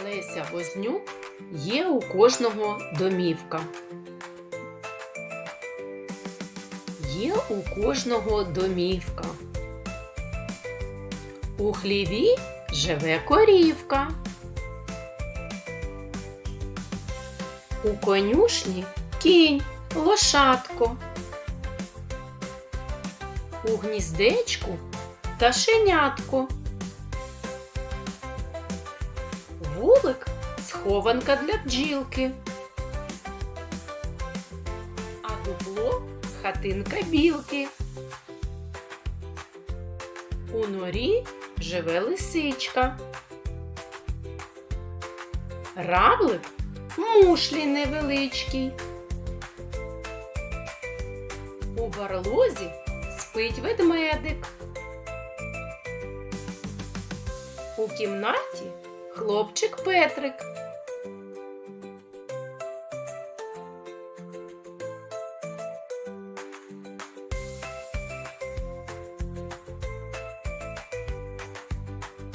Леся Вознюк є у кожного домівка. Є у кожного домівка. У хліві живе корівка. У конюшні кінь, лошадко. У гніздечку пташенятко. Вулик схованка для бджілки. А дупло хатинка білки. У норі живе лисичка. Равлик мушлі невеличкий. У барлозі спить ведмедик. У кімнаті хлопчик Петрик.